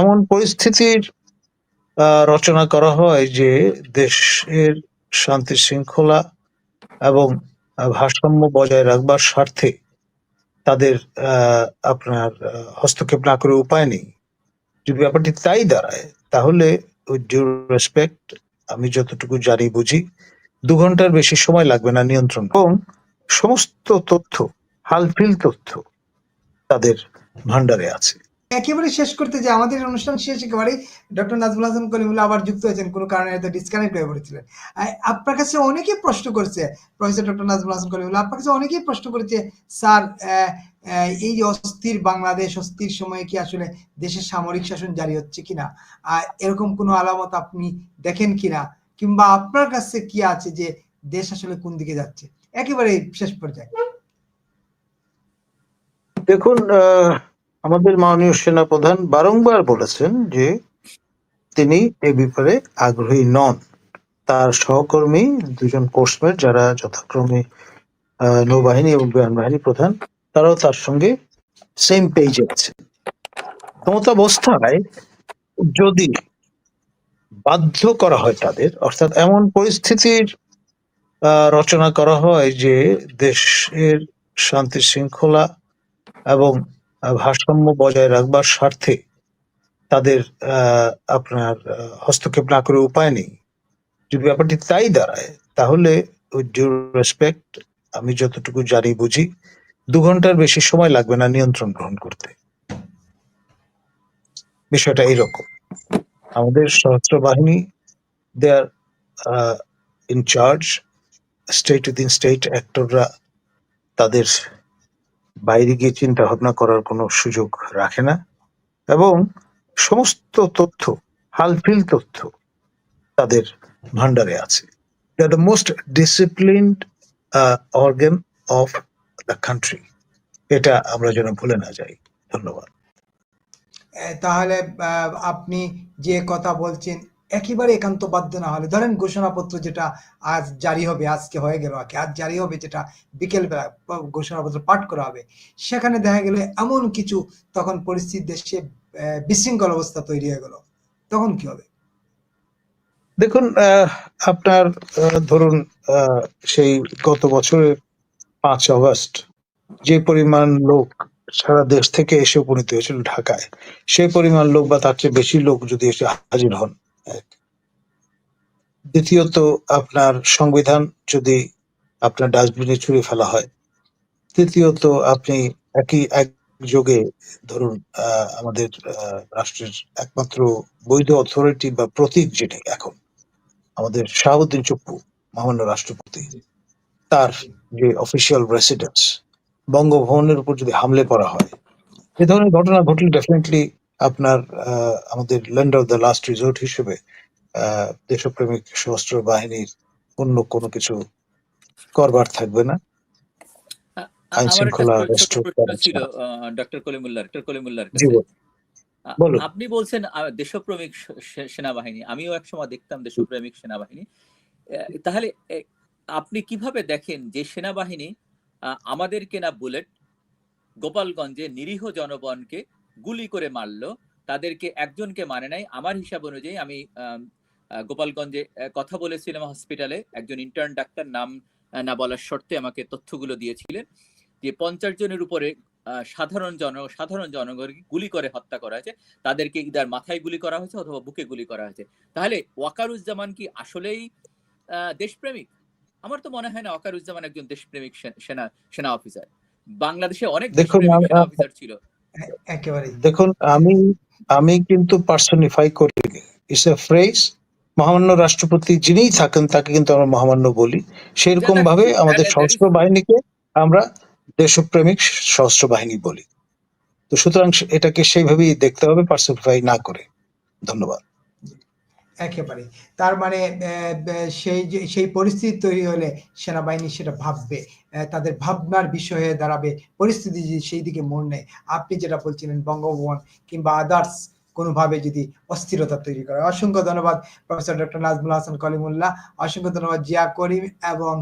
এমন পরিস্থিতির রচনা করা হয় যে দেশের শান্তি শৃঙ্খলা এবং ভারসাম্য বজায় রাখবার স্বার্থে তাদের আপনার হস্তক্ষেপ না করে উপায় নেই। যদি ব্যাপারটি তাই দাঁড়ায়, তাহলে রেসপেক্ট আমি যতটুকু জানি বুঝি, দু ঘণ্টার বেশি সময় লাগবে না নিয়ন্ত্রণ। এবং সমস্ত তথ্য, হালফিল তথ্য তাদের ভান্ডারে আছে। একেবারে শেষ করতে যে আমাদের অনুষ্ঠান শেষ একেবারে ডক্টর নাজমুল হাসান কলিমুল্লাহ আবার যুক্ত হয়েছেন কোনো কারণে হয়তো ডিসকানেক্ট হয়ে পড়েছিলেন। আপনার কাছে অনেকেই প্রশ্ন করছে প্রফেসর ডক্টর নাজমুল হাসান কলিমুল্লাহ আপনার কাছে অনেকেই প্রশ্ন করেছে স্যার এই অস্থির বাংলাদেশ অস্থির সময়ে কি আসলে দেশের সামরিক শাসন জারি হচ্ছে কিনা আহ, এরকম কোনো আলামত আপনি দেখেন কিনা কিংবা আপনার কাছে কি আছে যে দেশ আসলে কোন দিকে যাচ্ছে? একেবারে শেষ পর্যায়ে। দেখুন আহ, আমাদের মাননীয় সেনাপ্রধান বারংবার বলেছেন যে তিনি এ ব্যাপারে আগ্রহী নন। তার সহকর্মী দুজন কোর্সমেট যারা যথাক্রমে নৌবাহিনী এবং বিমান বাহিনী প্রধান, তারাও তার সঙ্গে সেম পেজে আছে ক্ষমতাবস্থায় যদি বাধ্য করা হয় তাদের, অর্থাৎ এমন পরিস্থিতির রচনা করা হয় যে দেশের শান্তি শৃঙ্খলা এবং ভারসাম্য বজায় রাখবার স্বার্থে তাদের আপনার হস্তক্ষেপ না করে উপায় নেই। যদি ব্যাপারটি তাই দাঁড়ায়, তাহলে রেসপেক্ট আমি যতটুকু জানি বুঝি, দু ঘণ্টার বেশি সময় লাগবে না নিয়ন্ত্রণ গ্রহণ করতে। বিষয়টা এইরকম। আমাদের সশস্ত্র বাহিনী they are in charge state within state অ্যাক্টররা তাদের বাইরে গিয়ে চিন্তা ভাবনা করার কোনো সুযোগ রাখে না। এবং সমস্ত তথ্য, হালফিল তথ্য তাদের ভান্ডারে আছে। The most disciplined organ of the country এটা আমরা যেন ভুলে না যাই। ধন্যবাদ। তাহলে আপনি যে কথা বলছেন একেবারে একান্ত বাধ্য না হলে ধরেন ঘোষণাপত্র যেটা আজ জারি হবে, আজকে হয়ে গেল আজ জারি হবে যেটা বিকেল বেলা ঘোষণাপত্র পাঠ করা হবে, সেখানে দেখা গেল এমন কিছু তখন পরিস্থিতি দেশে বিশৃঙ্খল অবস্থা তৈরি হয়ে গেল তখন কি হবে দেখুন আপনার ধরুন সেই গত বছরের পাঁচ অগস্ট যে পরিমাণ লোক সারা দেশ থেকে এসে উপনীত হয়েছিল ঢাকায়, সেই পরিমাণ লোক বা তার চেয়ে বেশি লোক যদি এসে হাজির হন। দ্বিতীয়ত আপনার সংবিধান যদি আপনার ডাস্টবিনে ছুঁড়ে ফেলা হয়। তৃতীয়ত আপনি একই একযোগে ধরুন আহ, আমাদের রাষ্ট্রের একমাত্র বৈধ অথরিটি বা প্রতীক যেটি এখন আমাদের শাহাবুদ্দিন চুপ্পু মহামান্য রাষ্ট্রপতি তার যে অফিসিয়াল রেসিডেন্স বঙ্গভবনের উপর যদি হামলে করা হয় এ ধরনের ঘটনা ঘটলে ডেফিনেটলি আপনার আমাদের land of the last resort হিসেবে দেশপ্রেমিক সশস্ত্র বাহিনীর অন্য কোনো কিছু করবার থাকবে না। আইন শৃঙ্খলা রাষ্ট্র ডক্টর কলিমুল্লাহ ডক্টর বলুন। আপনি বলছেন দেশপ্রেমিক সেনাবাহিনী। আমিও একসময় দেখতাম দেশপ্রেমিক সেনাবাহিনী। তাহলে আপনি কীভাবে দেখেন যে সেনাবাহিনী আমাদের কেনা বুলেট গোপালগঞ্জে নিরীহ জনগণকে গুলি করে মারলো। তাদেরকে একজনকে মানে নাই। আমার হিসাব অনুযায়ী আমি গোপালগঞ্জে কথা বলেছিলাম হসপিটালে একজন ইন্টার্ন ডাক্তার নাম না বলার শর্তে আমাকে তথ্যগুলো দিয়েছিলেন। যে পঞ্চাশ জনের উপরে সাধারণ জন সাধারণ জনগণকে গুলি করে হত্যা করা হয়েছে। তাদেরকে ইদার মাথায় গুলি করা হয়েছে অথবা বুকে গুলি করা হয়েছে। তাহলে ওয়াকারুজ্জামান কি আসলেই আহ, দেশপ্রেমিক? আমার তো মনে হয় না ওয়াকারুজ্জামান একজন দেশপ্রেমিক সেনা সেনা অফিসার বাংলাদেশে অনেক দেশপ্রেমিক সেনা অফিসার ছিল। এ- একেবারেই। দেখুন আমি আমি কিন্তু পার্সোনিফাই করি। ইটস এ ফ্রেজ মহামান্য রাষ্ট্রপতি যিনিই থাকেন তাকে কিন্তু আমরা মহামান্য বলি। সেরকম ভাবে আমাদের সহস্র সশস্ত্র বাহিনীকে আমরা দেশপ্রেমিক সশস্ত্র বাহিনী বলি। তো সুতরাং এটাকে সেইভাবেই দেখতে হবে পার্সোনিফাই না করে। ধন্যবাদ। একেবারে। তার মানে সেই যে, সেই পরিস্থিতি তৈরি হলে সেনাবাহিনী সেটা ভাববে। তাদের ভাবনার বিষয় হয়ে দাঁড়াবে। পরিস্থিতি যদি সেই দিকে মন নেয়, আপনি যেটা বলছিলেন, বঙ্গভবন কিংবা আদার্স কোনোভাবে যদি অস্থিরতা তৈরি করে। অসংখ্য ধন্যবাদ, প্রফেসর ডক্টর নাজমুল হাসান কলিমুল্লাহ। অসংখ্য ধন্যবাদ জিয়া করিম এবং